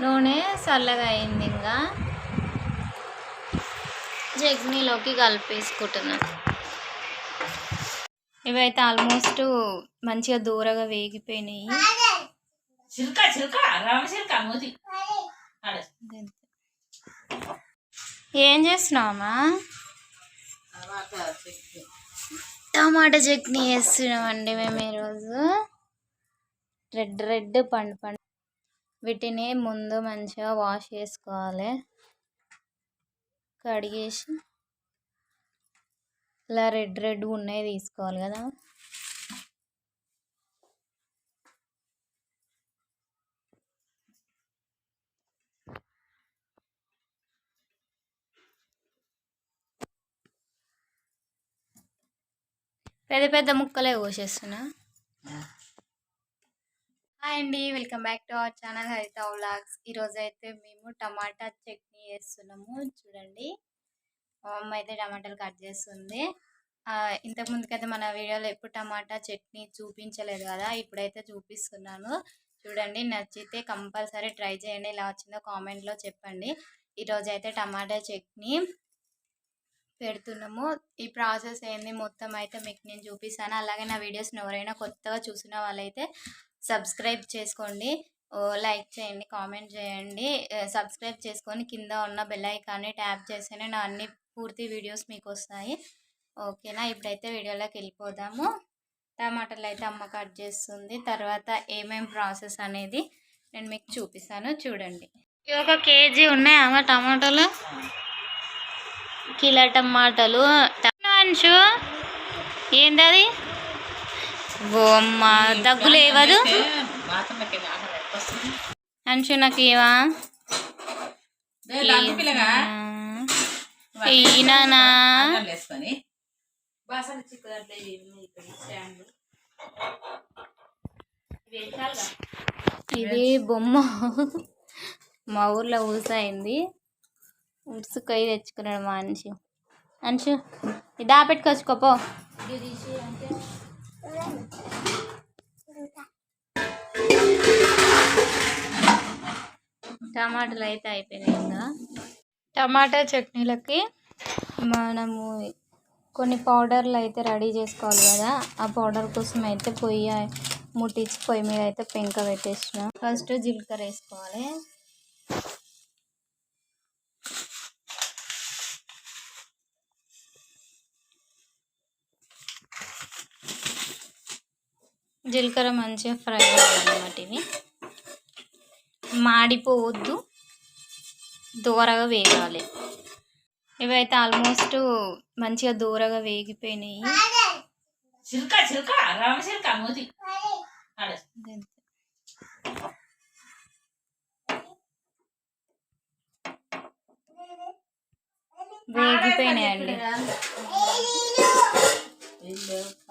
నూనె చల్లగా అయింది ఇంకా. చట్నీలోకి కలిపేసుకుంటున్నాం. ఇవైతే ఆల్మోస్ట్ మంచిగా దూరగా వేగిపోయినాయి. ఏం చేస్తున్నావమ్మా. టమాటా చట్నీ వేస్తున్నామండి మేము ఈరోజు. రెడ్ రెడ్ పండు పండు. వీటిని ముందు మంచిగా వాష్ చేసుకోవాలి. కడిగేసి ఇలా రెడ్ రెడ్ ఉన్నాయి తీసుకోవాలి కదా. పెద్ద పెద్ద ముక్కలే కోసేస్తున్నా. హాయ్ అండి welcome back to our channel Haritha vlogs. ఈరోజు అయితే మేము టమాటా చట్నీ చేస్తున్నాము చూడండి. మా అమ్మ అయితే టమాటాలు కట్ చేస్తుంది. ఇంతకుముందుకైతే ఇంతకు ముందుకైతే మన వీడియోలో ఎప్పుడు టమాటా చట్నీ చూపించలేదు కదా ఇప్పుడైతే చూపిస్తున్నాను. చూడండి నచ్చితే కంపల్సరీ ట్రై చేయండి ఎలా వచ్చిందో కామెంట్లో చెప్పండి. ఈరోజు అయితే టమాటా చట్నీ పెడుతున్నాము. ఈ ప్రాసెస్ ఏంది మొత్తం అయితే మీకు నేను చూపిస్తాను. అలాగే నా వీడియోస్ని ఎవరైనా కొత్తగా చూసిన వాళ్ళైతే సబ్స్క్రైబ్ చేసుకోండి. ఓ లైక్ చేయండి కామెంట్ చేయండి. సబ్స్క్రైబ్ చేసుకొని కింద ఉన్న బెల్ ఐకాన్ని ట్యాప్ చేస్తేనే నా అన్ని పూర్తి వీడియోస్ మీకు వస్తాయి ఓకేనా? ఇప్పుడైతే వీడియోలోకి వెళ్ళిపోదాము. టమాటాలు అయితే అమ్మ కట్ చేస్తుంది. తర్వాత ఏమేం ప్రాసెస్ అనేది నేను మీకు చూపిస్తాను. చూడండి. ఒక కేజీ ఉన్నాయి అమ్మ టమాటాలు? కిలో టమాటాలు. అంశు ఏందది? ఓ అమ్మ దగ్గు లేవదు నాకు ఏవా ఈయననా? ఇది బొమ్మ. మా ఊర్లో ఊసైంది ఉరుసుకొయ్యి తెచ్చుకున్నాడు మా అంశు అంశు ఇది పెట్టుకొచ్చుకోపో టమాటాలు అయితే అయిపోయినాయి ఇంకా. టమాటా చట్నీలకి మనము కొన్ని పౌడర్లు అయితే రెడీ చేసుకోవాలి కదా. ఆ పౌడర్ కోసం అయితే పొయ్యి ముట్టించి పొయ్యి మీద అయితే పెంక పెట్టేసిన. ఫస్ట్ జీలకర్ర వేసుకోవాలి. జీలకర్ర మంచిగా ఫ్రై అవ్వాలన్నమాట ఇవి. మాడిపోవద్దు. దూరగా వేగాలి. ఇవైతే ఆల్మోస్ట్ మంచిగా దూరగా వేగిపోయినాయి. వేగిపోయినాయండి.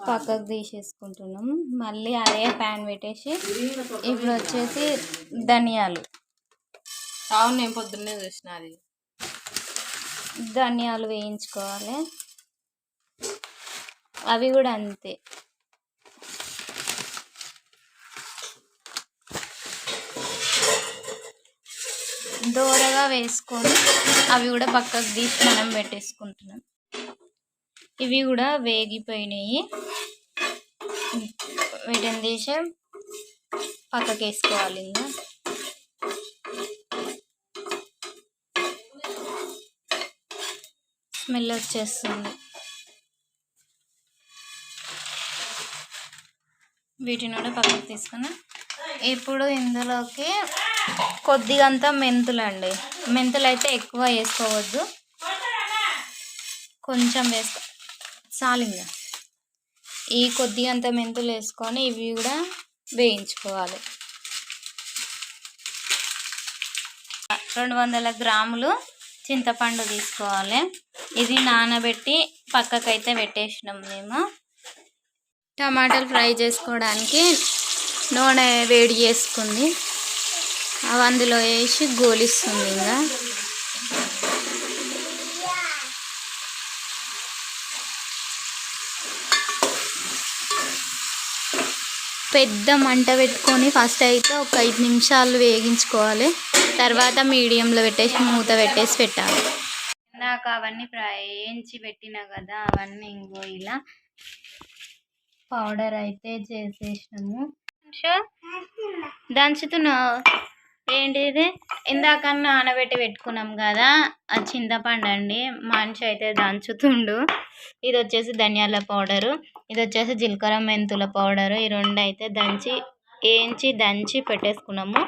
పక్కకు తీసేసుకుంటున్నాం. మళ్ళీ అదే ప్యాన్ పెట్టేసి ఇప్పుడు వచ్చేసి ధనియాలు. అవును నేను పొద్దున్నే చూసిన అది. ధనియాలు వేయించుకోవాలి. అవి కూడా అంతే. దోరగా వేసుకొని అవి కూడా పక్కకు తీసి మనం పెట్టేసుకుంటున్నాం. ఇవి కూడా వేగిపోయినాయి. వీటిని తీసి పక్కకి వేసుకోవాలి ఇంకా స్మెల్ వచ్చేస్తుంది. వీటిని కూడా పక్కకు తీసుకుని ఇప్పుడు ఇందులోకి కొద్దిగంత మెంతులు అండి మెంతులు అయితే ఎక్కువ వేసుకోవద్దు. కొంచెం వేసుకో చాలింగా ఈ కొద్దిగంత మెంతులు వేసుకొని ఇవి కూడా వేయించుకోవాలి. రెండు వందల గ్రాములు చింతపండు తీసుకోవాలి. ఇది నానబెట్టి పక్కకైతే పెట్టేసినాం మేము. టమాటాలు ఫ్రై చేసుకోవడానికి నూనె వేడి చేసుకుంది. అవి అందులో వేసి గోలిస్తుంది ఇంకా. పెద్ద మంట పెట్టుకొని ఫస్ట్ అయితే ఒక ఐదు నిమిషాలు వేగించుకోవాలి. తర్వాత మీడియంలో పెట్టేసి మూత పెట్టేసి పెట్టాలి. ఇందాక అవన్నీ ప్రయించి వేయించి పెట్టినా కదా అవన్నీ ఇంకో ఇలా పౌడర్ అయితే చేసేసినాము. దంచుతున్నావు? ఏంటిది? ఇందాక నానబెట్టి పెట్టుకున్నాం కదా ఆ చింతపండు అండి మనిషి అయితే దంచుతుండు. ఇది వచ్చేసి ధనియాల పౌడరు ఇది వచ్చేసి జీలకర్ర మెంతుల పౌడరు. ఈ రెండు అయితే దంచి వేయించి దంచి పెట్టేసుకున్నాము.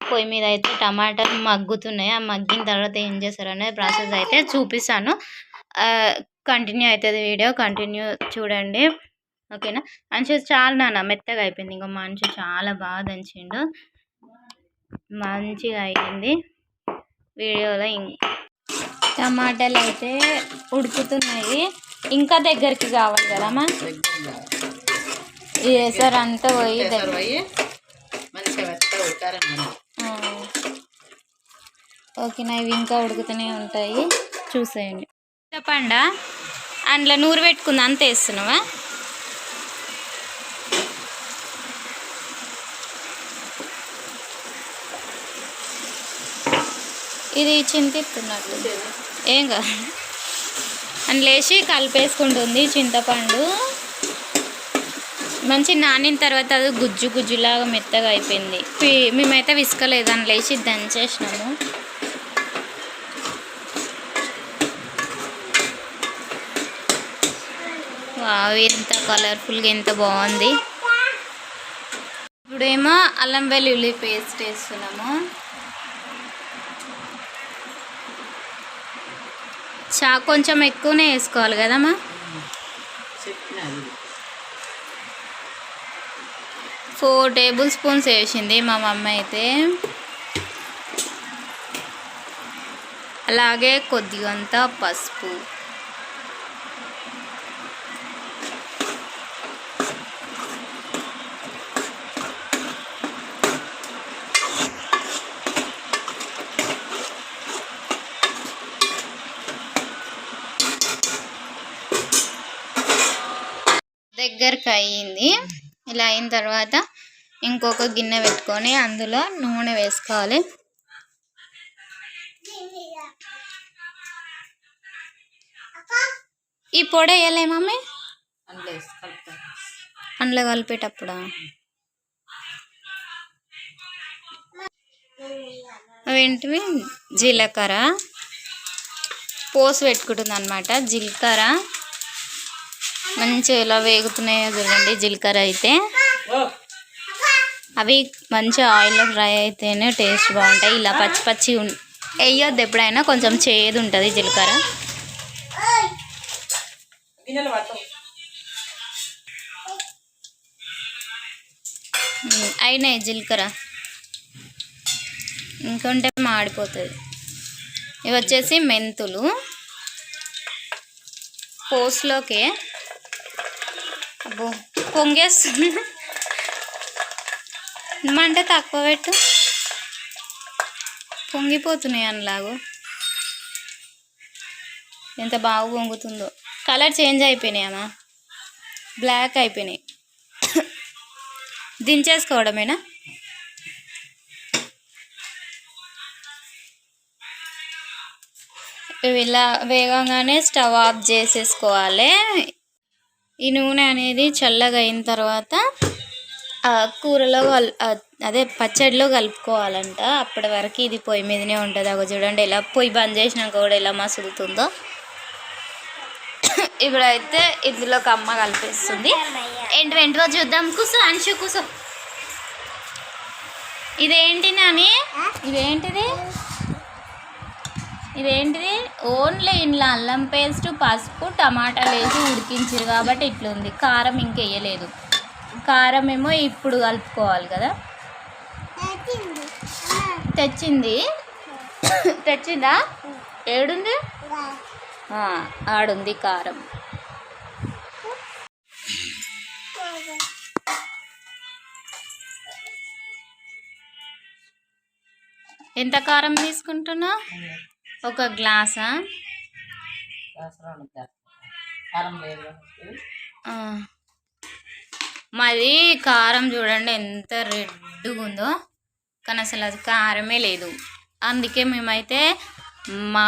పొయ్యి మీద అయితే టమాటాలు మగ్గుతున్నాయి. ఆ మగ్గిన తర్వాత ఏం చేస్తారు అనేది ప్రాసెస్ అయితే చూపిస్తాను. కంటిన్యూ అవుతుంది వీడియో. కంటిన్యూ చూడండి. ఓకేనా? మంచిగా చాలా నాన్న మెత్తగా అయిపోయింది. ఇంకో మనిషి చాలా బాగా దంచిండు. మంచిగా అయింది వీడియోలో ఇంకా టమాటాలు అయితే ఉడుకుతున్నాయి. ఇంకా దగ్గరికి కావాలి కదమ్మా ఈ ఎసరు అంతా పోయి ఆ. ఓకేనా ఇవి ఇంకా ఉడుకుతూనే ఉంటాయి. చూసేయండి. చెప్పండా అందులో నూరు పెట్టుకుంది అంత వేస్తున్నావా? ఇది చింతిస్తున్నట్టు ఏం కాదు. అని లేచి కలిపేసుకుంటుంది చింతపండు. మంచి నానిన తర్వాత అది గుజ్జు గుజ్జులాగా మెత్తగా అయిపోయింది. పి- మేమైతే విసుకలేదు అని లేచి దంచేసినాము. వావ్ ఎంత కలర్ఫుల్గా ఎంత బాగుంది. ఇప్పుడేమో అల్లం వెల్లుల్లి పేస్ట్ వేస్తున్నాము. చా కొంచెం ఎక్కువనే వేసుకోవాలి కదమ్మా? ఫోర్ టేబుల్ స్పూన్స్ వేసింది మా మమ్మీ అయితే. అలాగే కొద్దిగంత పసుపు. దగ్గరకు అయ్యింది ఇలా అయిన తర్వాత ఇంకొక గిన్నె పెట్టుకొని అందులో నూనె వేసుకోవాలి. ఈ పొడి వేయలే మమ్మీ? అందులో కలిపేటప్పుడా? అవేంటివి జీలకర్ర. పోసి పెట్టుకుంటుంది అనమాట జీలకర్ర. మంచిగా ఇలా వేగుతున్నాయో చూడండి. జీలకర్ర అయితే. అవి మంచిగా ఆయిల్లో ఫ్రై అయితేనే టేస్ట్ బాగుంటాయి. ఇలా పచ్చి పచ్చి వేయొద్దు ఎప్పుడైనా. కొంచెం చేదు ఉంటుంది జీలకర్ర. అయినాయి జీలకర్ర. ఇంకొంటే మాడిపోతుంది. ఇవి వచ్చేసి మెంతులు. పోస్లోకి అబ్బో పొంగేస్తుంది మంట తక్కువ పెట్టు. పొంగిపోతున్నాయి అనలాగు ఎంత బాగా పొంగుతుందో. కలర్ చేంజ్ అయిపోయినాయమ్మా బ్లాక్ అయిపోయినాయి. దించేసుకోవడమేనా? ఇవి ఇలా వేగంగానే స్టవ్ ఆఫ్ చేసేసుకోవాలి. ఈ నూనె అనేది చల్లగా అయిన తర్వాత కూరలో కల్ అదే పచ్చడిలో కలుపుకోవాలంట. అప్పటి వరకు ఇది పొయ్యి మీదనే ఉంటుంది. అగో చూడండి ఎలా పొయ్యి బంద్ చేసినాక కూడా ఎలా మసులుతుందో ఇప్పుడైతే ఇందులోకి అమ్మ కలిపిస్తుంది. ఏంటి వెంటో చూద్దాం. కూసో అంశు కూసో. ఇదేంటి నాని? ఇదేంటిది? ఇదేంటిది? ఓన్లీ ఇంట్లో అల్లం పేస్ట్ పసుపు టమాటాలు వేసి ఉడికించారు కాబట్టి ఇట్లుంది. కారం ఇంకెయ్యలేదు కారం ఏమో ఇప్పుడు కలుపుకోవాలి కదా. తెచ్చింది? తెచ్చిందా? ఏడుంది? ఆడుంది కారం. ఎంత కారం తీసుకుంటున్నా ఒక గ్లాసా? ఉండదు కారం. మాది చూడండి ఎంత రెడ్గా ఉందో కానీ అసలు అది కారమే లేదు. అందుకే మేమైతే మా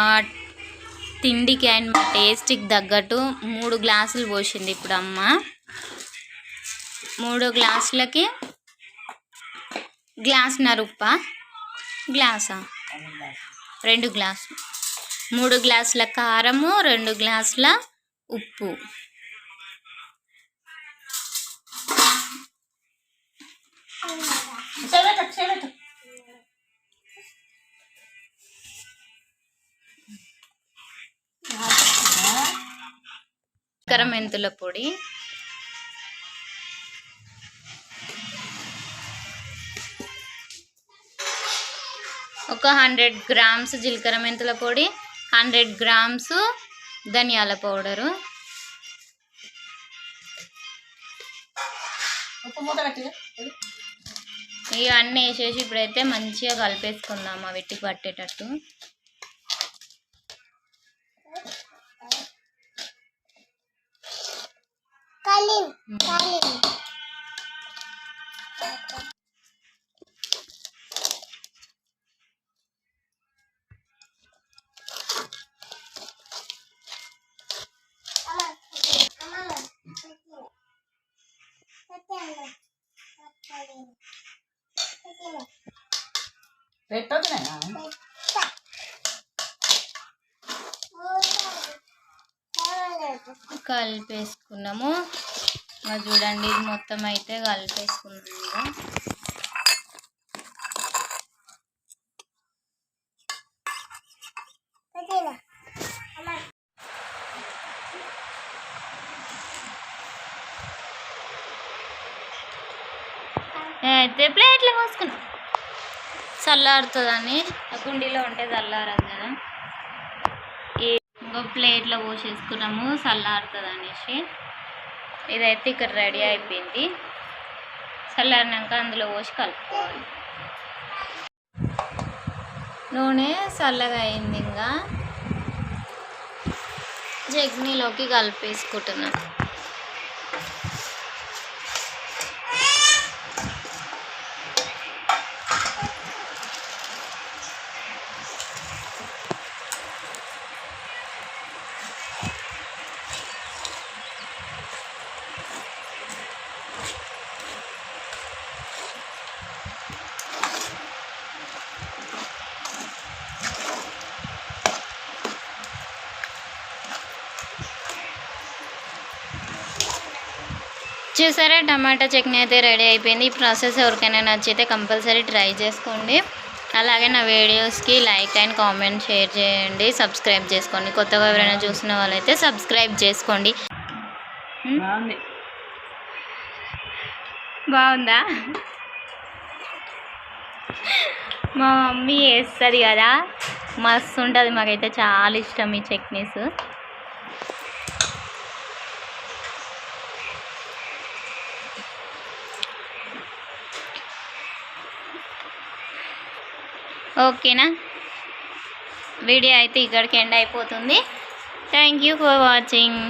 తిండికి అండ్ మా టేస్ట్కి తగ్గట్టు మూడు గ్లాసులు పోసింది ఇప్పుడు అమ్మ మూడు గ్లాసులకి గ్లాసున్నర ఉప్ప? గ్లాసా? రెండు గ్లాసులు. మూడు గ్లాసుల కారము రెండు గ్లాసుల ఉప్పు. మెంతుల పొడి ఒక హండ్రెడ్ గ్రామ్స్ జీలకర్ర మెంతుల పొడి హండ్రెడ్ గ్రామ్స్ ధనియాల పౌడరు. ఇవన్నీ వేసేసి ఇప్పుడైతే మంచిగా కలిపేసుకుందాం ఆ వెట్టికి పట్టేటట్టు. పెట్టొద్దునా కలిపేసుకున్నాము. ఇంకా చూడండి ఇది మొత్తం అయితే కలిపేసుకున్నాము. అయితే ప్లేట్లు పోసుకున్నాం చల్లారుతుందని. ఆ కుండీలో ఉంటే చల్లారదు కదా. ఇంకో ప్లేట్లో పోసేసుకున్నాము చల్లారుతుంది అనేసి ఇదైతే ఇక్కడ రెడీ అయిపోయింది. చల్లారినాక అందులో పోసి కలుపుకోవాలి. నూనె చల్లగా అయింది ఇంకా. చట్నీలోకి కలిపేసుకుంటున్నాం చూసారా టమాటా చట్నీ అయితే రెడీ అయిపోయింది. ఈ ప్రాసెస్ ఎవరికైనా నచ్చితే కంపల్సరీ ట్రై చేసుకోండి. అలాగే నా వీడియోస్కి లైక్ అండ్ కామెంట్ షేర్ చేయండి. సబ్స్క్రైబ్ చేసుకోండి. కొత్తగా ఎవరైనా చూసిన వాళ్ళైతే సబ్స్క్రైబ్ చేసుకోండి. బాగుంది. బాగుందా? మా మమ్మీ వేస్తుంది కదా. మస్తు ఉంటుంది. మాకైతే చాలా ఇష్టం ఈ చట్నీస్. ఓకేనా? వీడియో అయితే ఇక్కడికి ఎండ్ అయిపోతుంది. Thank you for watching